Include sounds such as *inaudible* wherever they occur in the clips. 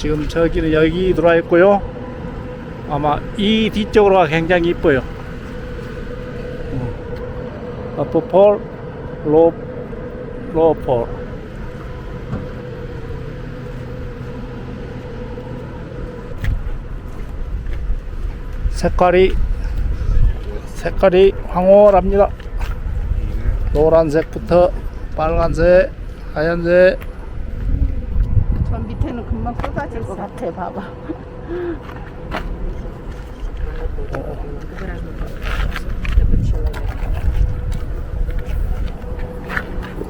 지금 저기는 여기 들어와 있고요. 아마 이 뒤쪽으로가 굉장히 이뻐요. 음. 어프폴, 로, 로폴. 색깔이 색깔이 황홀합니다. 노란색부터 빨간색, 하얀색, 금방 쏟아질 것 같아. 봐봐.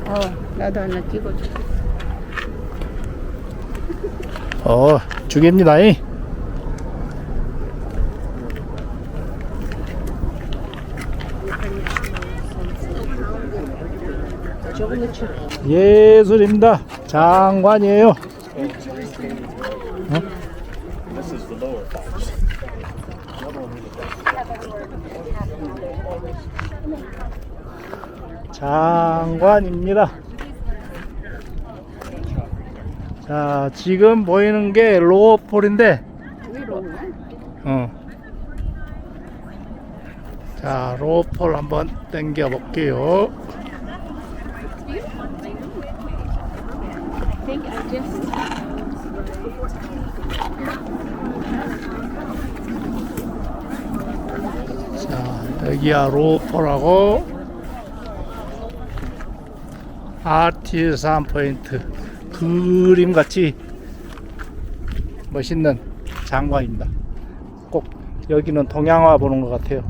어, 나도 하나 찍어줘. 어, 죽입니다. 이. 예술입니다. 장관이에요. 장관입니다. 자, 지금 보이는 게 로어폴인데. 어. 자, 로어폴 한번 당겨 볼게요. 자, 여기야 로퍼라고 아티산 포인트 그림같이 멋있는 장관입니다. 꼭 여기는 동양화 보는 것 같아요.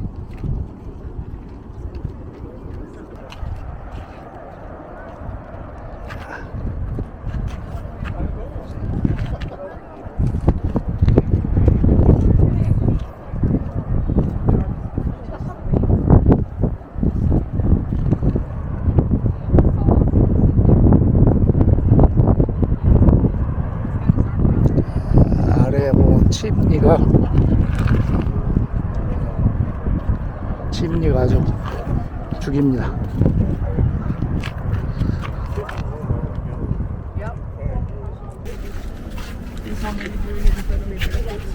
아래에 보면 침리가 침리가 아주 죽입니다.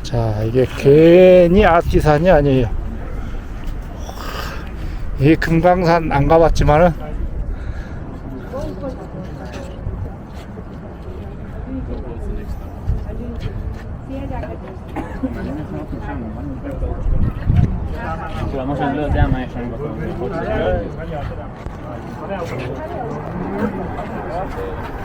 자 이게 괜히 아티산이 아니에요. 이 금강산 안 가봤지만은 *laughs*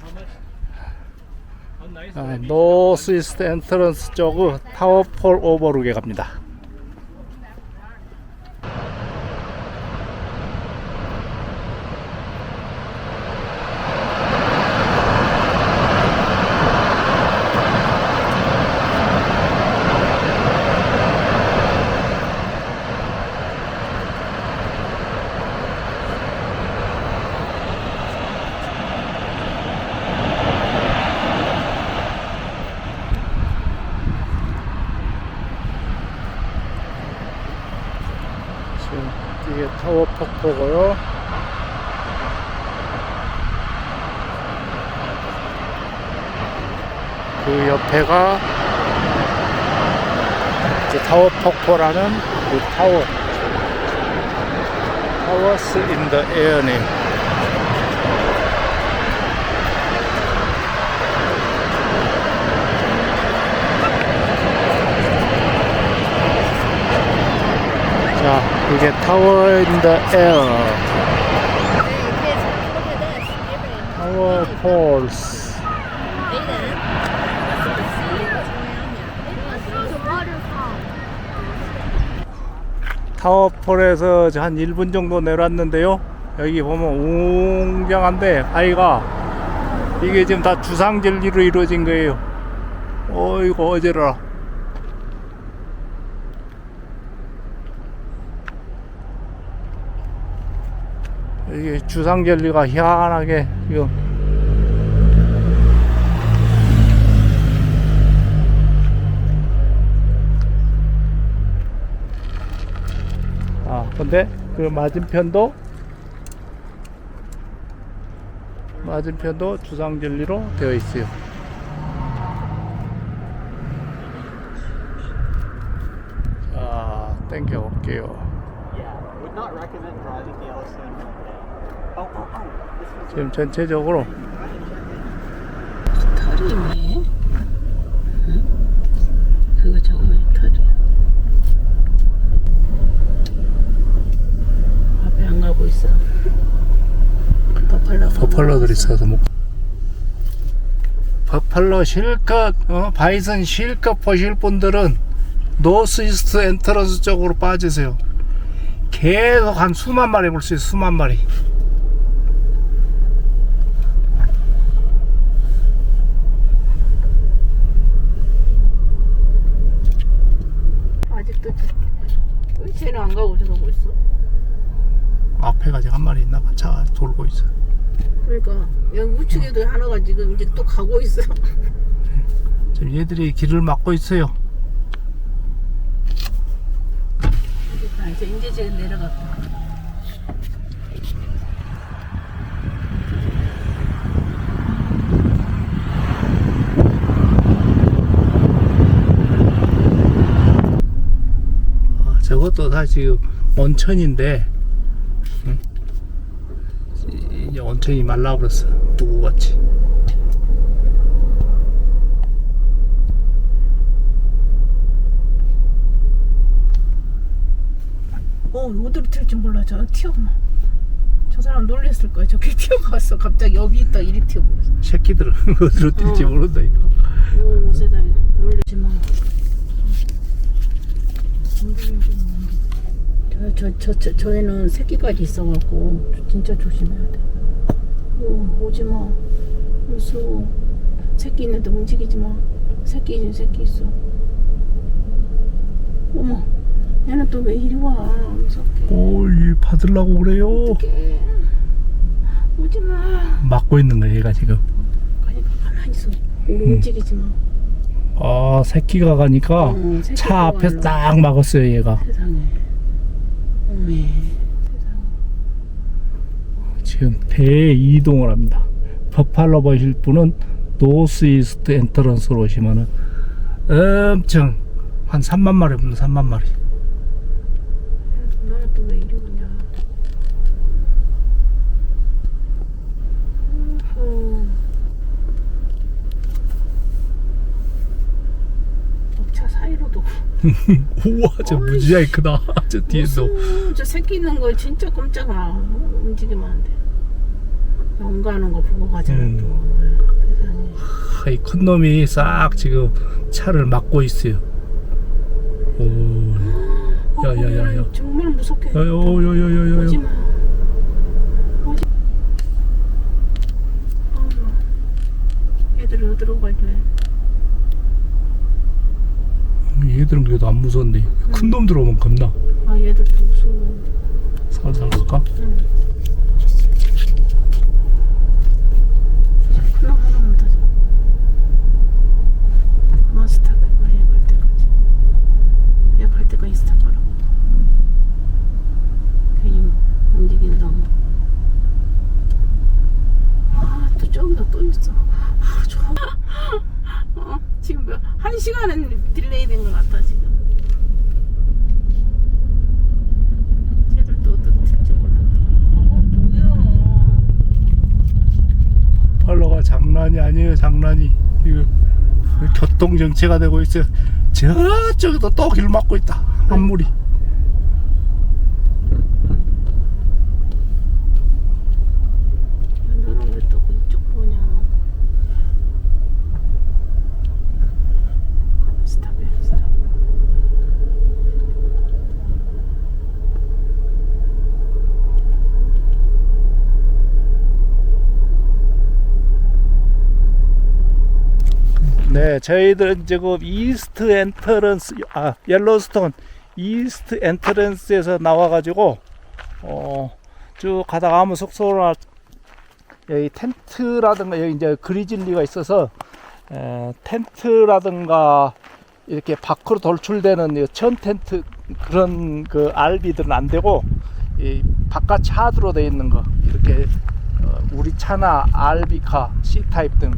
노스 이스트 엔트런스 쪽의 타워 폴 오버룩에 갑니다. 지금 이게 타워 폭포고요. 그 옆에가 이제 타워 폭포라는 그 타워 타워스 인더 에어네요. 자, 이게 타워 인더 에어 타워 폴스 타워폴에서 한 1분 정도 내려왔는데요. 여기 보면 웅장한데 아이가 이게 지금 다 주상절리로 이루어진 거예요. 어이구 어제라. 이게 주상절리가 희한하게 지금 아 근데 그 맞은편도 맞은편도 주상절리로 되어 있어요. 자, 땡겨 볼게요. 지금 전체적으로 털이네. 응? 그거 저거에 털이. 앞에 안 가고 있어. 버팔로. 버팔러들 있어서 못. 버팔러 실컷 어, 바이슨 실컷 보실 분들은 노스이스트 엔터런스 쪽으로 빠지세요. 계속 한 수만 마리 볼 수 있어요. 수만 마리. 아직도 왜 쟤는 안 가고 저러고 있어? 앞에 가지고 한 마리 있나 봐. 차 돌고 있어. 그러니까 여기 우측에도 하나가 지금 이제 또 가고 있어. *laughs* 지금 얘들이 길을 막고 있어요. 아, 이제 이제 쟤 내려갔다. 아, 저것도 다 지금 온천인데 응? 이제 온천이 말라버렸어 누구같이 어, 어디로 튈지 몰라. 저 튀어나. 저 사람 놀랬을 거야. 저기 *laughs* 튀어갔어. 갑자기 여기 있다 이리 튀어버렸어. 새끼들은 *laughs* 어디로 뛸지 어. 모른다 이거 오, 세상에. 놀라지 마. 저, 저, 저, 저, 저 애는 새끼까지 있어갖고 진짜 조심해야 돼. 오, 오지 마. 무서워. 새끼 있는데 움직이지 마. 새끼 있는 새끼 있어. 어머, 얘는 또 왜 이리 와? 무섭게. 오이 받으려고 그래요 어떡해. 오지 마. 막고 있는 거야 얘가 지금 그러니까 가만히 있어. 움직이지 마. 아 새끼가 가니까 어, 새끼가 차 앞에. 딱 막았어요 얘가 세상에. 어메. 세상에. 지금 대이동을 합니다 버팔로 보실 분은 노스 이스트 엔터런스로 오시면은 엄청 한 3만 마리 봅니다 3만 마리 너는 또 왜 이리 오냐? 어후. 업차 사이로도 *laughs* 우와 저 어이씨. 무지하게 크다 저 뒤에도 무서워. 저 새끼 있는 거 진짜 깜짝아 움직이면 안 돼. 연가하는 거 보고 가잖아 음. 또 세상에. 이큰 놈이 싹 지금 차를 막고 있어요 오 어, 야야야야 정말 무섭게. 야야야야야야 오지 마. 오지. 어, 얘들 어디로 갈래? 얘들은 그래도 안 무서운데 큰 놈 들어오면 겁나 아 얘들 도 무서워. 살살 갈까? 응. 큰놈 하나만 더 줘. 그만 스탑. 얘갈 때까지. 얘 갈 때까지 스탑하라고. 괜히 움직인다고. 아또 저기다 또 있어. 아 저. 어 지금 몇, 한 시간은 딜레이 된 것 같아 지금. 쟤들 또 어디로 튈지 몰라. 어 뭐야. 팔로가 장난이 아니에요 장난이 지금 교통 정체가 되고 있어요. 저쪽에도 또 길 막고 있다. 한 무리 야, 너는 왜 또 그쪽 보냐? 스탑해, 스탑. 네, 저희들은 지금 이스트 엔트런스, 아, 옐로스톤 이스트 엔트런스에서 나와가지고, 어, 쭉 가다가 아무 속소나 여기 텐트라든가 여기 이제 그리즐리가 있어서, 에, 텐트라든가 이렇게 밖으로 돌출되는 이천 텐트 그런 그 알비들은 안 되고, 이 바깥 차드로 돼 있는 거, 이렇게 어, 우리 차나 알비카, C타입 등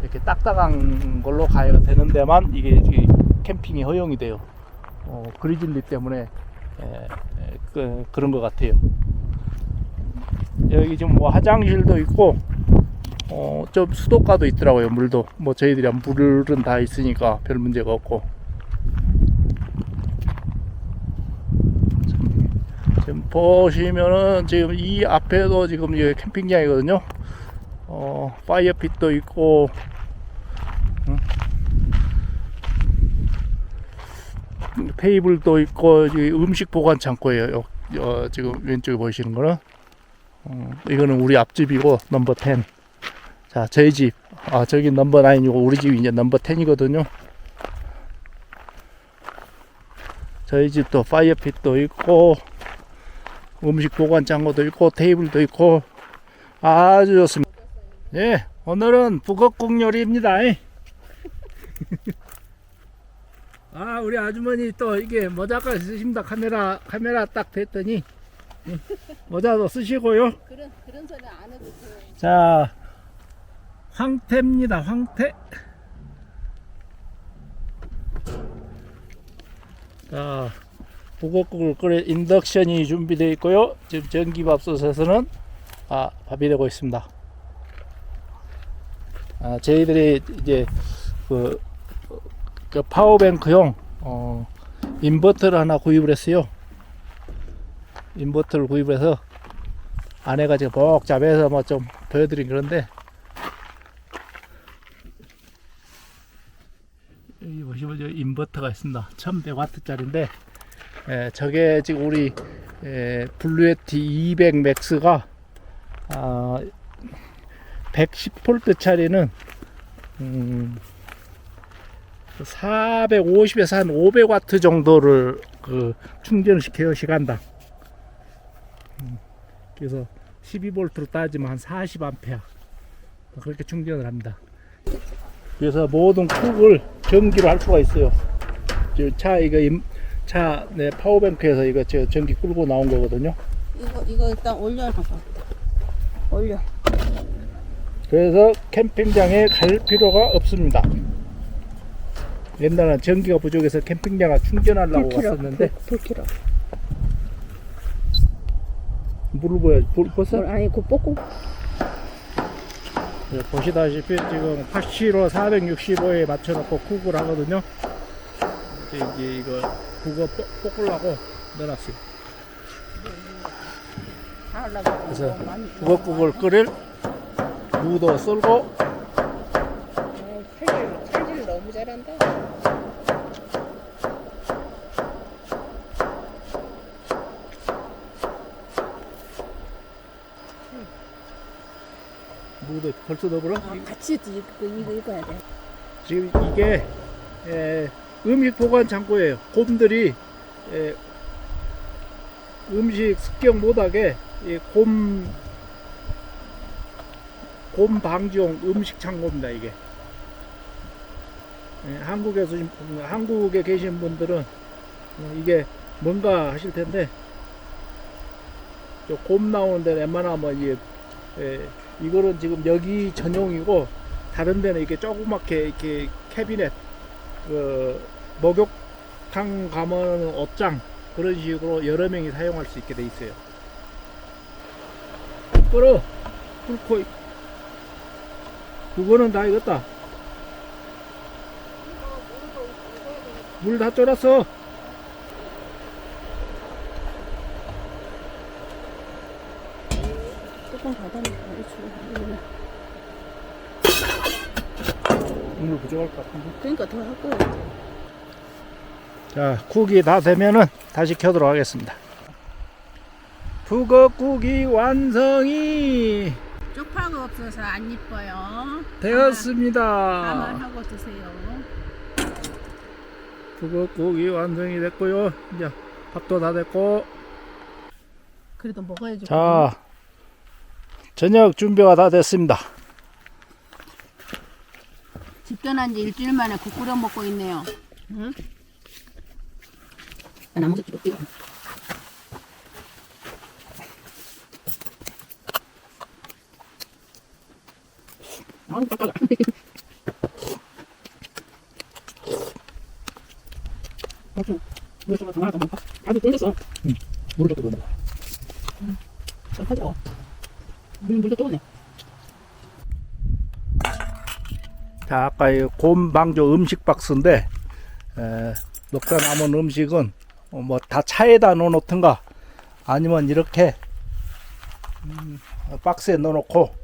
이렇게 딱딱한 걸로 가야 되는 데만 이게, 캠핑이 허용이 돼요. 어, 그리즐리 때문에 에, 에, 그, 그런 것 같아요. 여기 지금 뭐 화장실도 있고 어, 좀 수도가도 있더라고요. 물도 뭐 저희들이 물은 다 있으니까 별 문제가 없고 지금 보시면은 지금 이 앞에도 지금 이 캠핑장이거든요. 어, 파이어핏도 있고, 응? 테이블도 있고, 음식 보관 창고예요. 요- 어, 지금 왼쪽에 보이시는 거는. 어, 이거는 우리 앞집이고, 넘버 10. 자, 저희 집. 아, 저기 넘버 9이고, 우리 집이 이제 넘버 10이거든요. 저희 집도 파이어핏도 있고, 음식 보관 창고도 있고, 테이블도 있고, 아주 좋습니다. 예, 오늘은 북어국 요리입니다. 아, 우리 아주머니 또 이게 모자까지 쓰십니다. 카메라, 카메라 딱 됐더니. 예, 모자도 쓰시고요. 그런 그런 소리 안 해도 돼. 자, 황태입니다. 황태. 자, 북어국을 끓일 인덕션이 준비되어 있고요. 지금 전기밥솥에서는 아, 밥이 되고 있습니다. 아, 저희들이 이제 그, 그 파워뱅크용 어, 인버터를 하나 구입을 했어요. 인버터를 구입을 해서 아내가 지금 복잡해서 뭐 좀 보여드린 그런데 여기 보시면 저 인버터가 있습니다 1100W짜리인데 에, 저게 지금 우리 에, 블루에티 200 맥스가 아, 110V짜리는 음, 450에서 한 500W 정도를 그 충전을 시켜요 시간당 그래서 12V로 따지면 한 40A 그렇게 충전을 합니다. 그래서 모든 쿡을 전기로 할 수가 있어요. 저차 이거 임- 차 네, 파워뱅크에서 이거 저 전기 끌고 나온 거거든요. 이거 이거 일단 올려놔봐. 올려. 그래서 캠핑장에 갈 필요가 없습니다. 옛날엔 전기가 부족해서 캠핑장을 충전하려고 왔었는데 불 켜라. 물을 보여 불 벌써 아니 그 뽀꾸 네, 보시다시피 지금 8kg 465에 맞춰놓고 쿡을 하거든요. 이제, 이제 이거 국어 볶- 볶으려고 넣어놨어요. 다 하려고. 그래서 많이. 국어국을 끓일 무도 썰고 어, 칼질 칼질 너무 잘한다. 무도 벌써 넣어버려? 아, 같이 이거 이거 읽어야 돼. 지금 이게 에, 음식 보관 창고예요. 곰들이 에, 음식 습격 못하게 이 곰, 곰 방지용 음식 창고입니다. 이게 예, 한국에서 한국에 계신 분들은 어, 이게 뭔가 하실 텐데 저곰 나오는데 웬만하면 이게 예, 이거는 지금 여기 전용이고 다른 데는 이렇게 조그맣게 이렇게 캐비넷 그 목욕탕 가면 옷장 그런 식으로 여러 명이 사용할 수 있게 돼 있어요. 끓어 끓고 그거는 다 익었다. 물다 쫄았어. 뚜껑 닫아놓고 이거. 물 부족할 것 같은데. 그러니까 더 할 거야. 자, 국이 다 되면은 다시 켜도록 하겠습니다. 북어국이 완성이 없어서 안 이뻐요. 되었습니다. 감안하고 드세요. 북엇국이 완성이 됐고요. 이제 밥도 다 됐고 그래도 먹어야죠. 자 저녁 준비가 다 됐습니다. 집 떠난 지 일주일 만에 국 끓여 먹고 있네요. 응? 나무 자 아까 이 곰방조 음식 박스인데 에, 먹다 남은 음식은 어, 뭐다 차에다 넣어놓든가 아니면 이렇게 음, 박스에 넣어놓고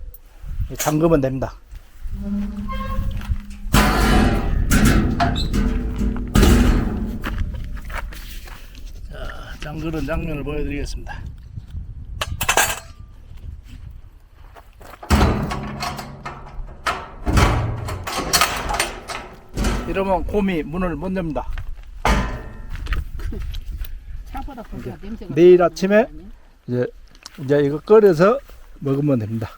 잠그면 됩니다. 자, 잠그는 장면을 보여드리겠습니다. 이러면 곰이 문을 못 엽니다. 고기가 냄새가. 내일 아침에? 이제 이제 이거 끓여서 먹으면 됩니다.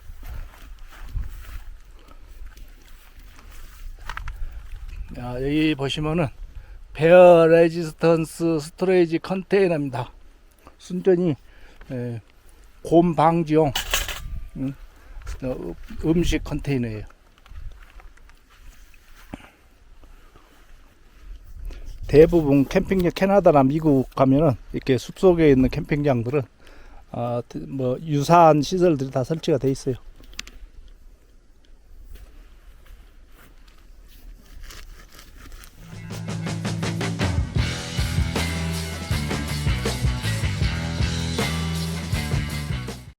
야, 여기 보시면은 베어 레지스턴스 스토레이지 컨테이너입니다. 순전히 에, 곰 방지용 음, 어, 음식 컨테이너예요. 대부분 캠핑장 캐나다나 미국 가면은 이렇게 숲속에 있는 캠핑장들은 아, 뭐 유사한 시설들이 다 설치가 돼 있어요.